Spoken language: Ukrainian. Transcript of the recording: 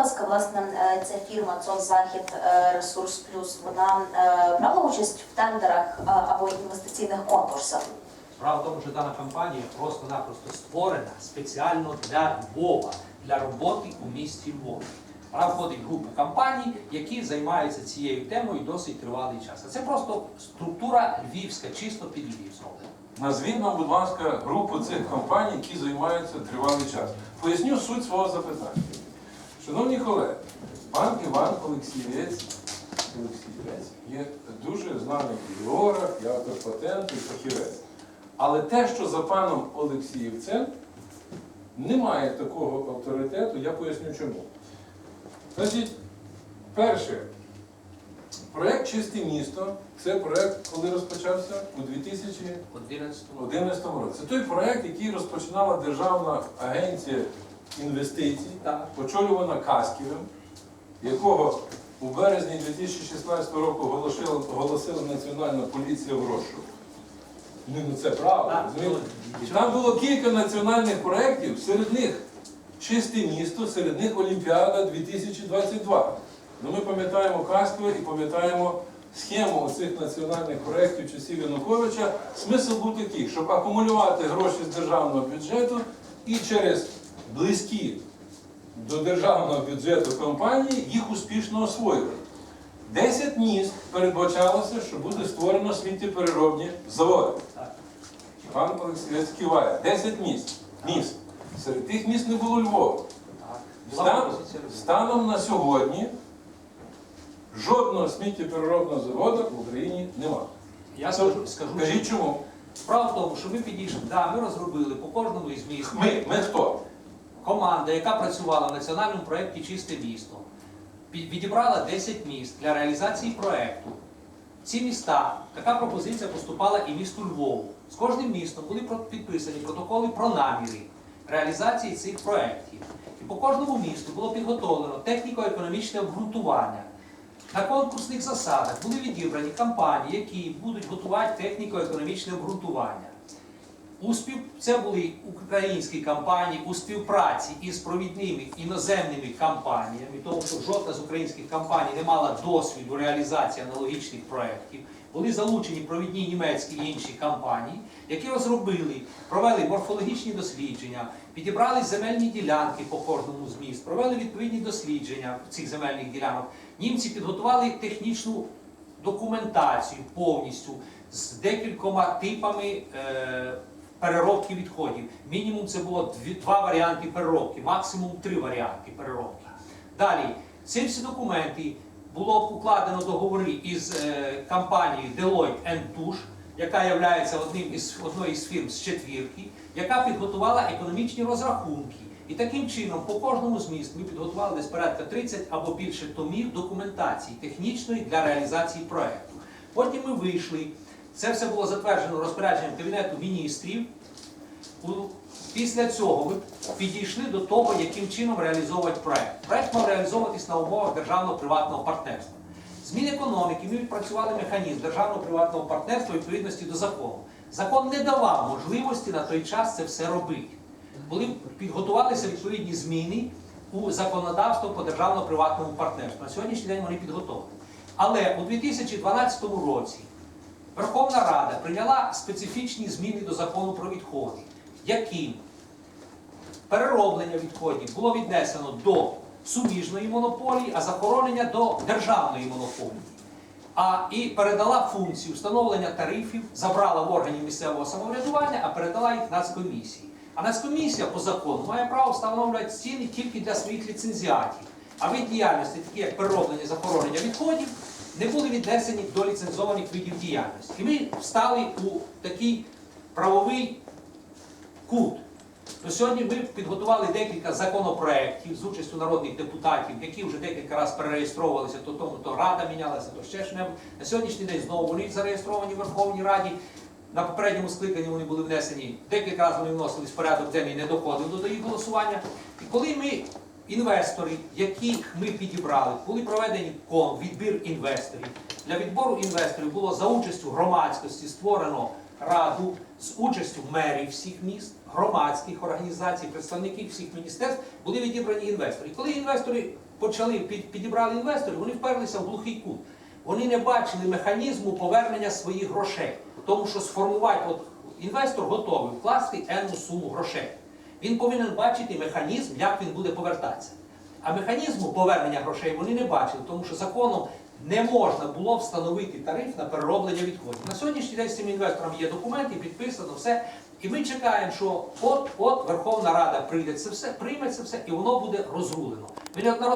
ласка, власне, е, ця фірма ЦОВ Захід е, Ресурс Плюс, вона е, брала участь в тендерах або інвестиційних конкурсах? Справа в тому, що дана компанія просто-напросто створена спеціально для Львова, для роботи у місті Львов. Вона входить в групу компаній, які займаються цією темою досить тривалий час. А це просто структура львівська, чисто під Львів зроблена. Назвіть нам, будь ласка, групу цих компаній, які займаються тривалий час. Поясню суть свого запитання. Шановні колеги, пан Іван Олексійовець є дуже знаний географ, і автор патенту, і фахівець. Але те, що за паном Олексіївцем немає такого авторитету, я поясню чому. Значить, перше, проєкт Чисте місто це проєкт, коли розпочався у 2011 році. Це той проект, який розпочинала Державна агенція інвестицій, Так. очолювана Касківим, якого у березні 2016 року оголосила, оголосила Національна поліція в розшук. Ну, ну це правда. Розумієте? ну, І там було кілька національних проєктів, серед них Чисте місто, серед них Олімпіада 2022. Ну, ми пам'ятаємо Касківе і пам'ятаємо схему оцих національних проєктів часів Януковича. Смисл був такий, щоб акумулювати гроші з державного бюджету і через близькі до державного бюджету компанії їх успішно освоювати. 10 міст передбачалося, що буде створено сміттєпереробні заводи. Пан Олексійовець киває. 10 міст. Міст. Серед тих міст не було Львова. Стан, станом на сьогодні жодного сміттєпереробного заводу в Україні немає. Я скажу, скажу Кажіть чому? Справа в тому, що ми підійшли, да, ми розробили по кожному із міст. Ми, ми хто? Команда, яка працювала в національному проєкті Чисте місто, відібрала 10 міст для реалізації проєкту. Ці міста, така пропозиція поступала і місту Львову. З кожним містом були підписані протоколи про наміри реалізації цих проєктів. І по кожному місту було підготовлено техніко-економічне обґрунтування. На конкурсних засадах були відібрані компанії, які будуть готувати техніко-економічне обґрунтування. У спів... Це були українські компанії у співпраці із провідними іноземними компаніями, тому що жодна з українських компаній не мала досвіду реалізації аналогічних проєктів. Були залучені провідні німецькі і інші компанії, які розробили, провели морфологічні дослідження, підібрали земельні ділянки по кожному з міст, провели відповідні дослідження цих земельних ділянок. Німці підготували технічну документацію повністю з декількома типами е, переробки відходів. Мінімум це було два варіанти переробки, максимум три варіанти переробки. Далі, ці всі документи було укладено договори із е, компанією Deloitte Touche, яка є одним із одною із фірм з четвірки, яка підготувала економічні розрахунки. І таким чином, по кожному з міст ми підготували десь порядка 30 або більше томів документації технічної для реалізації проекту. Потім ми вийшли. Це все було затверджено розпорядженням Кабінету міністрів. Після цього ми підійшли до того, яким чином реалізовувати проект. Проект мав реалізовуватись на умовах державно-приватного партнерства. З Мінекономіки ми відпрацювали механізм державно-приватного партнерства відповідності до закону. Закон не давав можливості на той час це все робити. Були підготувалися відповідні зміни у законодавство по державно-приватному партнерству. На сьогоднішній день вони підготовлені. Але у 2012 році Верховна Рада прийняла специфічні зміни до закону про відходи, яким перероблення відходів було віднесено до суміжної монополії, а захоронення до державної монополії. А і передала функцію встановлення тарифів, забрала в органів місцевого самоврядування, а передала їх Нацкомісії. А Нацкомісія по закону має право встановлювати ціни тільки для своїх ліцензіатів. А від діяльності, такі як перероблення захоронення відходів, не були віднесені до ліцензованих видів діяльності. І ми встали у такий правовий кут. То сьогодні ми підготували декілька законопроєктів з участю народних депутатів, які вже декілька разів перереєстровувалися, то тому то Рада мінялася, то ще що-небудь. На сьогоднішній день знову вони зареєстровані в Верховній Раді. На попередньому скликанні вони були внесені, декілька разів вони вносились в порядок денний, не доходив до їх голосування. І коли ми, інвестори, яких ми підібрали, були проведені відбір інвесторів. Для відбору інвесторів було за участю громадськості створено раду з участю мерів всіх міст, громадських організацій, представників всіх міністерств були відібрані інвестори. Коли інвестори почали під, підібрали інвесторів, вони вперлися в глухий кут. Вони не бачили механізму повернення своїх грошей, тому що сформувати от інвестор готовий вкласти енну суму грошей. Він повинен бачити механізм, як він буде повертатися. А механізму повернення грошей вони не бачили, тому що законом не можна було встановити тариф на перероблення відходів. На сьогоднішній день з цим інвестором є документи, підписано все. І ми чекаємо, що от от Верховна Рада прийде це все, прийме це все, і воно буде розрулено.